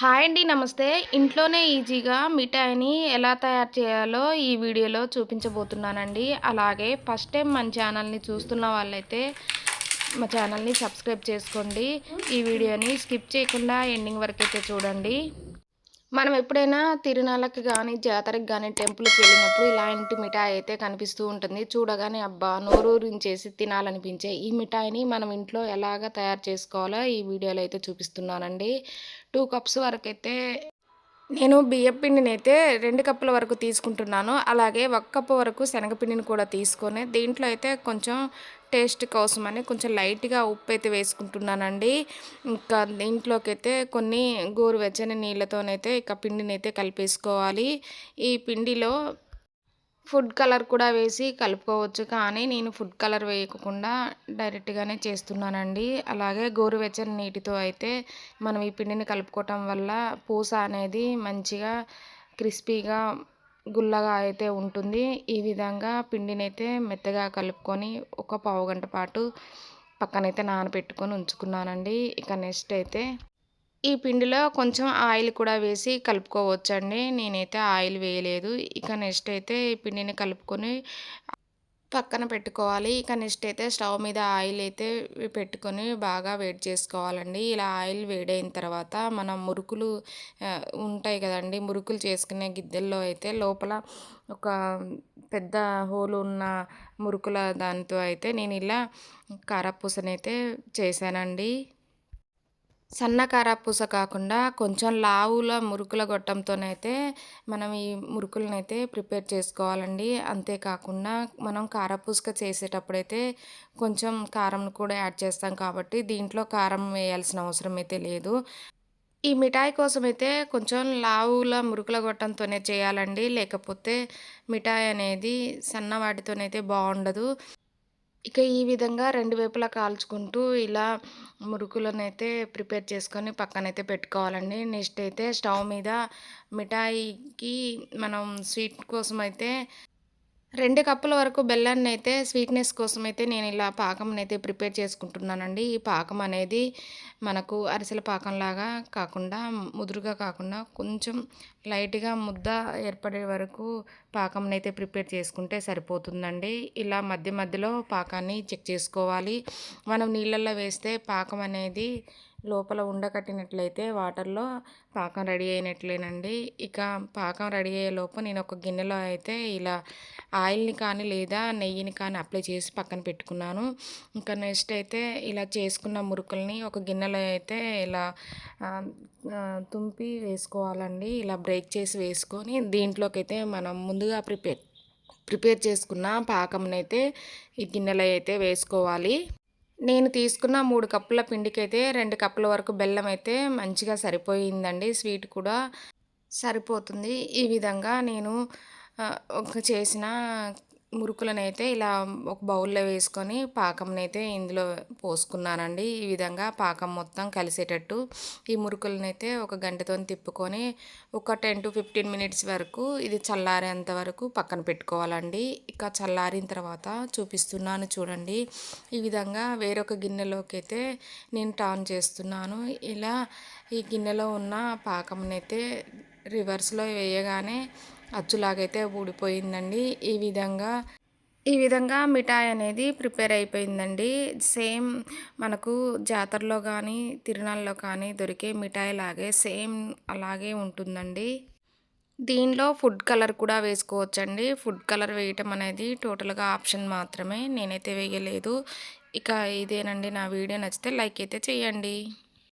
Hi అండి నమస్తే. ఇంట్లోనే ఈజీగా మిఠాయిని ఎలా తయారు చేయాలో ఈ వీడియోలో చూపించబోతున్నానండి. అలాగే ఫస్ట్ టైం మన ఛానల్ని చూస్తున్న వాళ్ళైతే మా ఛానల్ని సబ్స్క్రైబ్ చేసుకోండి. ఈ వీడియోని స్కిప్ చేయకుండా ఎండింగ్ వరకు అయితే చూడండి. మనం ఎప్పుడైనా తిరునాళ్ళకి కానీ జాతరకి కానీ టెంపుల్కి వెళ్ళినప్పుడు ఇలాంటి మిఠాయి అయితే కనిపిస్తూ ఉంటుంది. చూడగానే అబ్బా! నోరూరించేసి తినాలనిపించే ఈ మిఠాయిని మనం ఇంట్లో ఎలాగ తయారు చేసుకోవాలో ఈ వీడియోలో అయితే చూపిస్తున్నానండి. టూ కప్స్ వరకు అయితే నేను బియ్యం పిండిని అయితే రెండు కప్పుల వరకు తీసుకుంటున్నాను. అలాగే ఒక కప్పు వరకు శనగపిండిని కూడా తీసుకొని దీంట్లో అయితే కొంచెం టేస్ట్ కోసమని కొంచెం లైట్గా ఉప్పు అయితే వేసుకుంటున్నానండి. ఇంకా దీంట్లోకి అయితే కొన్ని గోరువెచ్చని నీళ్ళతోనైతే ఇక పిండిని అయితే కలిపేసుకోవాలి. ఈ పిండిలో ఫుడ్ కలర్ కూడా వేసి కలుపుకోవచ్చు. కానీ నేను ఫుడ్ కలర్ వేయకుండా డైరెక్ట్గానే చేస్తున్నానండి. అలాగే గోరువెచ్చని నీటితో అయితే మనం ఈ పిండిని కలుపుకోవటం వల్ల పూస అనేది మంచిగా క్రిస్పీగా గుల్లగా అయితే ఉంటుంది. ఈ విధంగా పిండిని అయితే మెత్తగా కలుపుకొని ఒక పావు గంట పాటు పక్కనైతే నానబెట్టుకొని ఉంచుకున్నానండి. ఇక నెక్స్ట్ అయితే ఈ పిండిలో కొంచెం ఆయిల్ కూడా వేసి కలుపుకోవచ్చండి. నేనైతే ఆయిల్ వేయలేదు. ఇక నెక్స్ట్ అయితే ఈ పిండిని కలుపుకొని పక్కన పెట్టుకోవాలి. ఇక నెక్స్ట్ అయితే స్టవ్ మీద ఆయిల్ అయితే పెట్టుకొని బాగా వేడి చేసుకోవాలండి. ఇలా ఆయిల్ వేడైన తర్వాత మనం మురుకులు ఉంటాయి కదండి. మురుకులు చేసుకునే గిద్దెల్లో అయితే లోపల ఒక పెద్ద హోల్ ఉన్న మురుకుల దానితో అయితే నేను ఇలా కారపూసనైతే చేశానండి. సన్నకార పూస కాకుండా కొంచెం లావుల మురుకుల గొట్టంతోనైతే మనం ఈ మురుకులనైతే ప్రిపేర్ చేసుకోవాలండి. అంతేకాకుండా మనం కారపూసక చేసేటప్పుడైతే కొంచెం కారం కూడా యాడ్ చేస్తాం కాబట్టి దీంట్లో కారం వేయాల్సిన అవసరం అయితే లేదు. ఈ మిఠాయి కోసం అయితే కొంచెం లావుల మురుకుల గొట్టంతోనే చేయాలండి. లేకపోతే మిఠాయి అనేది సన్న వాటితోనైతే బాగుండదు. ఇక ఈ విధంగా రెండు వైపులా కాల్చుకుంటూ ఇలా మురుకులనైతే ప్రిపేర్ చేసుకొని పక్కనైతే పెట్టుకోవాలండి. నెక్స్ట్ అయితే స్టవ్ మీద మిఠాయికి మనం స్వీట్ కోసం అయితే రెండు కప్పుల వరకు బెల్లాన్ని అయితే స్వీట్నెస్ కోసం అయితే నేను ఇలా పాకం అయితే ప్రిపేర్ చేసుకుంటున్నానండి. ఈ పాకం అనేది మనకు అరిసెల పాకంలాగా కాకుండా ముదురుగా కాకుండా కొంచెం లైట్గా ముద్ద ఏర్పడే వరకు పాకం అయితే ప్రిపేర్ చేసుకుంటే సరిపోతుందండి. ఇలా మధ్య మధ్యలో పాకాన్ని చెక్ చేసుకోవాలి. మనం నీళ్ళల్లో వేస్తే పాకం అనేది లోపల ఉండకట్టినట్లయితే వాటర్లో పాకం రెడీ అయినట్లేనండి. ఇక పాకం రెడీ అయ్యే లోపు నేను ఒక గిన్నెలో అయితే ఇలా ఆయిల్ని కానీ లేదా నెయ్యిని కానీ అప్లై చేసి పక్కన పెట్టుకున్నాను. ఇంకా నెక్స్ట్ అయితే ఇలా చేసుకున్న మురుకుల్ని ఒక గిన్నెలో అయితే ఇలా తుంపి వేసుకోవాలండి. ఇలా బ్రేక్ చేసి వేసుకొని దీంట్లోకి అయితే మనం ముందుగా ప్రిపేర్ ప్రిపేర్ చేసుకున్న పాకంనైతే ఈ గిన్నెలో అయితే వేసుకోవాలి. నేను తీసుకున్న మూడు కప్పుల పిండికైతే రెండు కప్పుల వరకు బెల్లం అయితే మంచిగా సరిపోయిందండి స్వీట్ కూడా సరిపోతుంది. ఈ విధంగా నేను ఒక చేసిన మురుకులనైతే ఇలా ఒక బౌల్లో వేసుకొని పాకంనైతే ఇందులో పోసుకున్నానండి. ఈ విధంగా పాకం మొత్తం కలిసేటట్టు ఈ మురుకులనైతే ఒక గంటతో తిప్పుకొని ఒక టెన్ టు ఫిఫ్టీన్ మినిట్స్ వరకు ఇది చల్లారేంత వరకు పక్కన పెట్టుకోవాలండి. ఇక చల్లారిన తర్వాత చూపిస్తున్నాను చూడండి. ఈ విధంగా వేరొక గిన్నెలోకి అయితే నేను టర్న్ చేస్తున్నాను. ఇలా ఈ గిన్నెలో ఉన్న పాకంనైతే రివర్స్లో వేయగానే అచ్చులాగైతే ఊడిపోయిందండి. ఈ విధంగా ఈ విధంగా మిఠాయి అనేది ప్రిపేర్ అయిపోయిందండి. సేమ్ మనకు జాతరలో కానీ తిరునాళ్ళలో కానీ దొరికే మిఠాయి లాగే సేమ్ అలాగే ఉంటుందండి. దీనిలో ఫుడ్ కలర్ కూడా వేసుకోవచ్చండి. ఫుడ్ కలర్ వేయటం అనేది టోటల్గా ఆప్షన్ మాత్రమే. నేనైతే వేయలేదు. ఇక ఇదేనండి నా వీడియో. నచ్చితే లైక్ అయితే చేయండి.